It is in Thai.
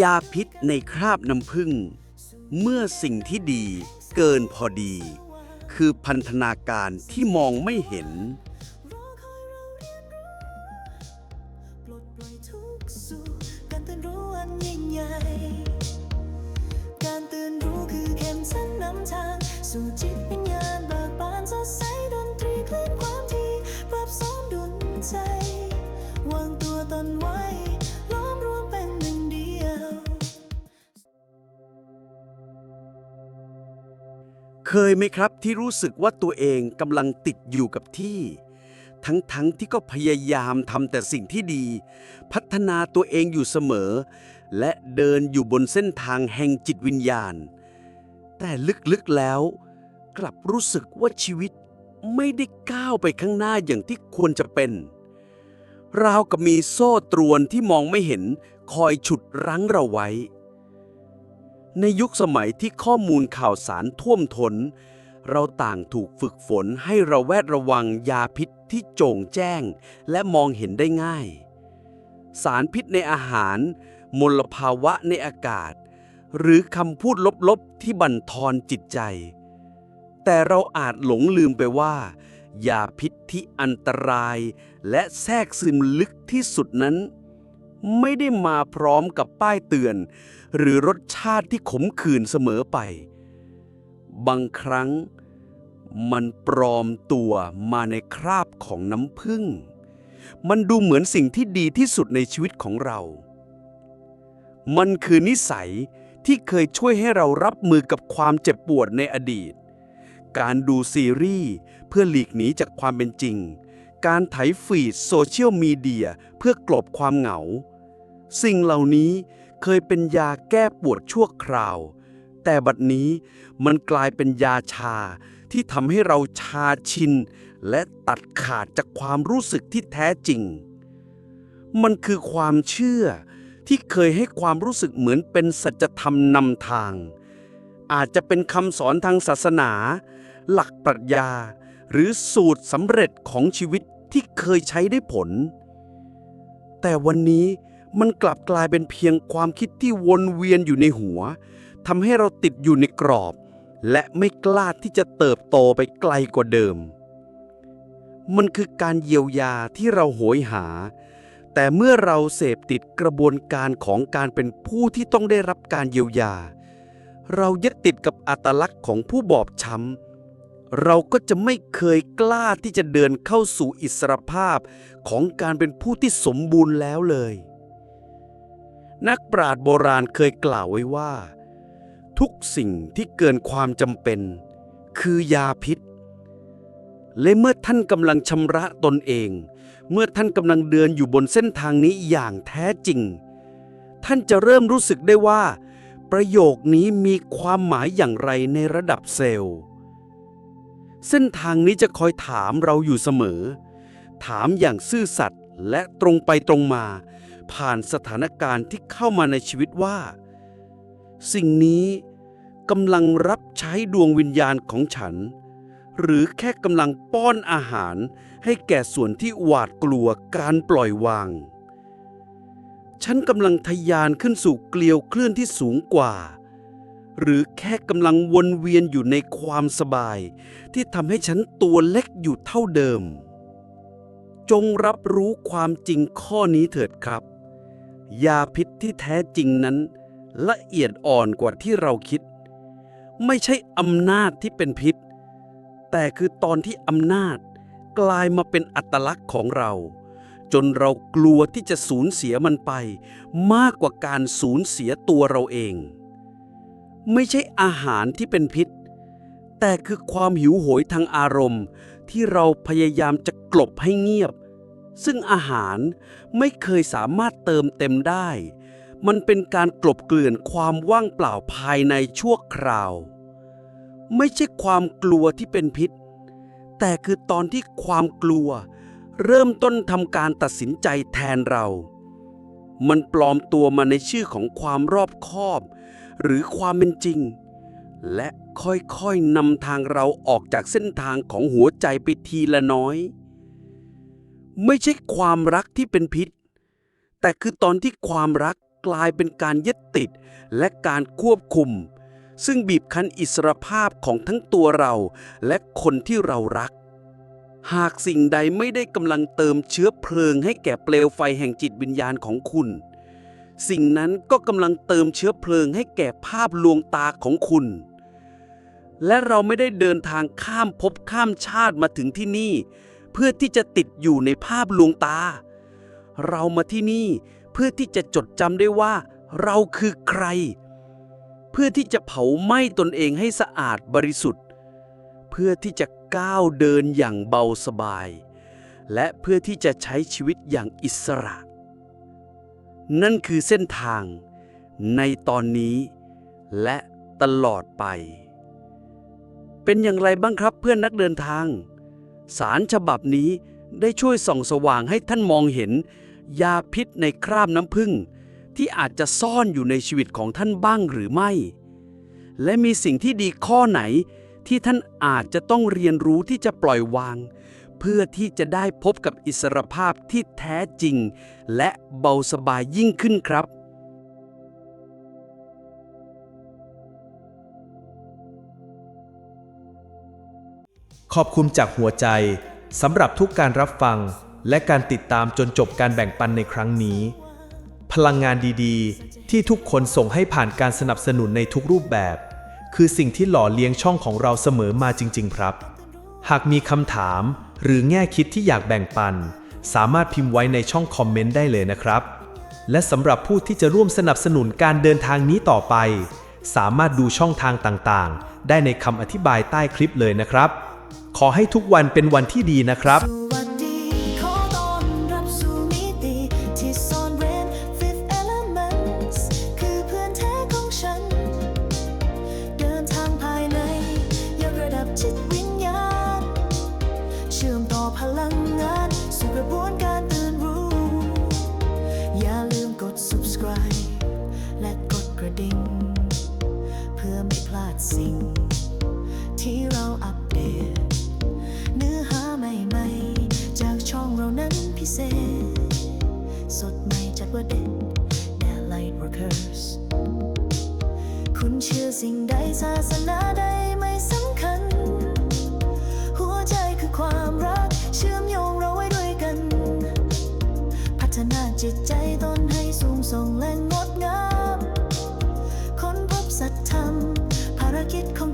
ยาพิษในคราบน้ำผึ้งเมื่อสิ่งที่ดีเกินพอดี คือพันธนาการที่มองไม่เห็น การตื่นรู้อันใหญ่การตื่นรู้คือเข็มส้นนำทาง สู่จิตวิญญาณเบิกบานสดใสดนตรีคลื่นความ เคยไหมครับที่รู้สึกว่าตัวเองกำลังติดอยู่กับที่ ทั้งๆทที่ก็พยายามทำแต่สิ่งที่ดี พัฒนาตัวเองอยู่เสมอ และเดินอยู่บนเส้นทางแห่งจิตวิญญาณ แต่ลึกๆแล้ว กลับรู้สึกว่าชีวิตไม่ได้ก้าวไปข้างหน้าอย่างที่ควรจะเป็น ราวกับมีโซ่ตรวนที่มองไม่เห็นคอยฉุดรั้งเราไว้ ในยุคสมัยที่ข้อมูลข่าวสารท่วมทนเราต่างถูกฝึกฝนให้ระแวดระวังยาพิษที่โจ่งแจ้ง และมองเห็นได้ง่าย สารพิษในอาหาร มลภาวะในอากาศ หรือคำพูดลบๆ ที่บั่นทอนจิตใจ แต่เราอาจหลงลืมไปว่ายาพิษที่อันตราย และแทรกซึมลึกที่สุดนั้น ไม่ได้มาพร้อมกับป้ายเตือน หรือรสชาติที่ขมขื่นเสมอไป บางครั้งมันปลอมตัวมาในคราบของน้ำผึ้ง มันดูเหมือนสิ่งที่ดีที่สุดในชีวิตของเรา มันคือนิสัยที่เคยช่วยให้เรารับมือกับความเจ็บปวดในอดีต การดูซีรีส์เพื่อหลีกหนีจากความเป็นจริง การไถฟีดโซเชียลมีเดียเพื่อกลบความเหงา สิ่งเหล่านี้เคยเป็นยาแก้ปวดชั่วคราว แต่บัดนี้มันกลายเป็นยาชาที่ทำให้เราชาชิน และตัดขาดจากความรู้สึกที่แท้จริง มันคือความเชื่อที่เคยให้ความรู้สึกเหมือนเป็นสัจธรรมนำทาง อาจจะเป็นคำสอนทางศาสนา หลักปรัชญา หรือสูตรสำเร็จของชีวิตที่เคยใช้ได้ผล แต่วันนี้ มันกลับกลายเป็นเพียงความคิดที่วนเวียนอยู่ในหัวทำให้เราติดอยู่ในกรอบ และไม่กล้าที่จะเติบโตไปไกลกว่าเดิม มันคือการเยียวยาที่เราโหยหา แต่เมื่อเราเสพติดกระบวนการของการเป็นผู้ที่ต้องได้รับการเยียวยา เรายึดติดกับอัตลักษณ์ของผู้บอบช้ำเราก็จะไม่เคยกล้าที่จะเดินเข้าสู่อิสรภาพของการเป็นผู้ที่สมบูรณ์แล้วเลย นักปราชญ์โบราณเคยกล่าวไว้ว่า ทุกสิ่งที่เกินความจำเป็น คือยาพิษ และเมื่อท่านกำลังชำระตนเอง เมื่อท่านกำลังเดินอยู่บนเส้นทางนี้อย่างแท้จริง ท่านจะเริ่มรู้สึกได้ว่า ประโยคนี้มีความหมายอย่างไรในระดับเซลล์ เส้นทางนี้จะคอยถามเราอยู่เสมอ ถามอย่างซื่อสัตย์และตรงไปตรงมา ผ่านสถานการณ์ที่เข้ามาในชีวิตว่า สิ่งนี้กำลังรับใช้ดวงวิญญาณของฉัน หรือแค่กำลังป้อนอาหารให้แก่ส่วนที่หวาดกลัวการปล่อยวาง ฉันกำลังทะยานขึ้นสู่เกลียวเคลื่อนที่สูงกว่า หรือแค่กำลังวนเวียนอยู่ในความสบาย ที่ทำให้ฉันตัวเล็กอยู่เท่าเดิม จงรับรู้ความจริงข้อนี้เถิดครับ ยาพิษที่แท้จริงนั้น ละเอียดอ่อนกว่าที่เราคิด ไม่ใช่อำนาจที่เป็นพิษ แต่คือตอนที่อำนาจกลายมาเป็นอัตลักษณ์ของเรา จนเรากลัวที่จะสูญเสียมันไป มากกว่าการสูญเสียตัวเราเอง ไม่ใช่อาหารที่เป็นพิษ แต่คือความหิวโหยทางอารมณ์ ที่เราพยายามจะกลบให้เงียบ ซึ่งอาหารไม่เคยสามารถเติมเต็มได้ มันเป็นการกลบเกลื่อนความว่างเปล่าภายในชั่วคราว ไม่ใช่ความกลัวที่เป็นพิษ แต่คือตอนที่ความกลัว เริ่มต้นทำการตัดสินใจแทนเรา มันปลอมตัวมาในชื่อของความรอบคอบ หรือความเป็นจริง และค่อยๆนำทางเราออกจากเส้นทางของหัวใจไปทีละน้อย ไม่ใช่ความรักที่เป็นพิษ แต่คือตอนที่ความรักกลายเป็นการยึดติดและการควบคุม ซึ่งบีบคั้นอิสรภาพของทั้งตัวเราและคนที่เรารัก หากสิ่งใดไม่ได้กำลังเติมเชื้อเพลิงให้แก่เปลวไฟแห่งจิตวิญญาณของคุณ สิ่งนั้นก็กำลังเติมเชื้อเพลิงให้แก่ภาพลวงตาของคุณ และเราไม่ได้เดินทางข้ามภพข้ามชาติมาถึงที่นี่ เพื่อที่จะติดอยู่ในภาพลวงตา เรามาที่นี่เพื่อที่จะจดจำได้ว่า เราคือใคร เพื่อที่จะเผาไหม้ตนเองให้สะอาดบริสุทธิ์ เพื่อที่จะก้าวเดินอย่างเบาสบาย และเพื่อที่จะใช้ชีวิตอย่างอิสระ นั่นคือเส้นทางในตอนนี้และตลอดไป เป็นอย่างไรบ้างครับเพื่อนนักเดินทาง สารฉบับนี้ได้ช่วยส่องสว่างให้ท่านมองเห็น ยาพิษในคราบน้ำผึ้งที่อาจจะซ่อนอยู่ในชีวิตของท่านบ้างหรือไม่ และมีสิ่งที่ดีข้อไหนที่ท่านอาจจะต้องเรียนรู้ที่จะปล่อยวาง เพื่อที่จะได้พบกับอิสรภาพที่แท้จริง และเบาสบายยิ่งขึ้นครับ ขอบคุณจากหัวใจสำหรับทุกการรับฟัง และการติดตามจนจบการแบ่งปันในครั้งนี้ พลังงานดีๆ ที่ทุกคนส่งให้ผ่านการสนับสนุนในทุกรูปแบบ คือสิ่งที่หล่อเลี้ยงช่องของเราเสมอมาจริง ๆ ครับ หากมีคำถามหรือแง่คิดที่อยากแบ่งปัน สามารถพิมพ์ไว้ในช่องคอมเมนต์ได้เลยนะครับ และสำหรับผู้ที่จะร่วมสนับสนุนการเดินทางนี้ต่อไป สามารถดูช่องทางต่างๆ ได้ในคำอธิบายใต้คลิปเลยนะครับ ขอให้ทุกวันเป็นวันที่ดีนะครับ ใหม่จัดว่าเด็ดแน่ Lightworkers คุณเชื่อสิ่งใดศาสนาใดไม่สำคัญ หัวใจคือความรัก เชื่อมโยงเราไว้ด้วยกัน พัฒนาจิตใจตนให้สูงส่งและงดงาม ค้นพบสัจธรรมภารกิจของ